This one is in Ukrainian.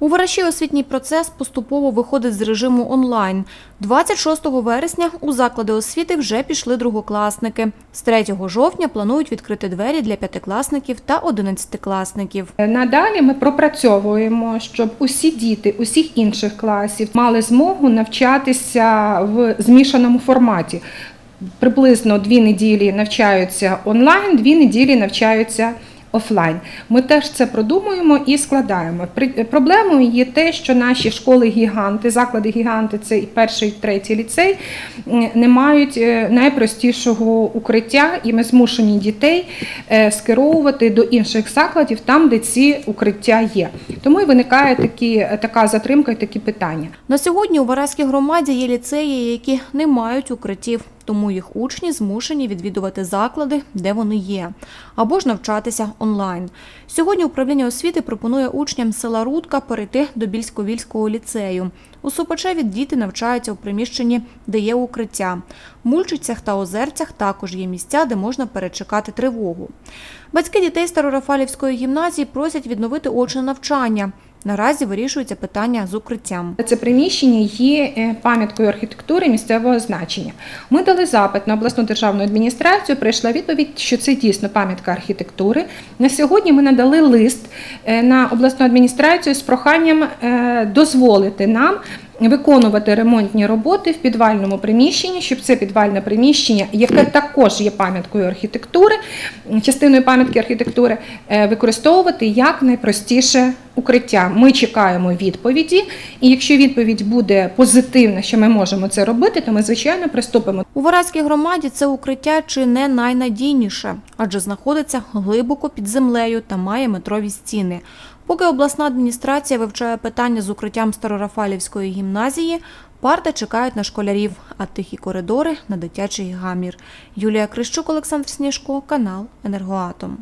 У Вараші освітній процес поступово виходить з режиму онлайн. 26 вересня у заклади освіти вже пішли другокласники. З 3 жовтня планують відкрити двері для п'ятикласників та одинадцятикласників. Надалі ми пропрацьовуємо, щоб усі діти усіх інших класів мали змогу навчатися в змішаному форматі. Приблизно дві неділі навчаються онлайн, дві неділі навчаються офлайн. Ми теж це продумуємо і складаємо. Проблемою є те, що наші школи-гіганти, заклади гіганти, це і перший, і третій ліцей, не мають е, найпростішого укриття, і ми змушені дітей е, скеровувати до інших закладів, там, де ці укриття є. Тому і виникає такі, така затримка і такі питання. На сьогодні у Вараській громаді є ліцеї, які не мають укриттів, тому їх учні змушені відвідувати заклади, де вони є, або ж навчатися онлайн. Сьогодні управління освіти пропонує учням села Рудка перейти до Більсько-Вільського ліцею. У Сопочеві діти навчаються у приміщенні, де є укриття. В Мульчицях та Озерцях також є місця, де можна перечекати тривогу. Батьки дітей Старорафалівської гімназії просять відновити очне навчання. Наразі вирішується питання з укриттям. Це приміщення є е, пам'яткою архітектури місцевого значення. Ми дали запит на обласну державну адміністрацію. Прийшла відповідь, що це дійсно пам'ятка архітектури. На сьогодні ми надали лист е, на обласну адміністрацію з проханням е, дозволити нам. Виконувати ремонтні роботи в підвальному приміщенні, щоб це підвальне приміщення, яке також є пам'яткою архітектури, частиною пам'ятки архітектури, використовувати як найпростіше укриття. Ми чекаємо відповіді, і якщо відповідь буде позитивна, що ми можемо це робити, то ми звичайно приступимо У Вараській громаді це укриття чи не найнадійніше, адже знаходиться глибоко під землею та має метрові стіни. Поки обласна адміністрація вивчає питання з укриттям Старорафалівської гімназії, парти чекають на школярів, а тихі коридори на дитячий гамір. Юлія Крищук, Олександр Сніжко, канал Енергоатом.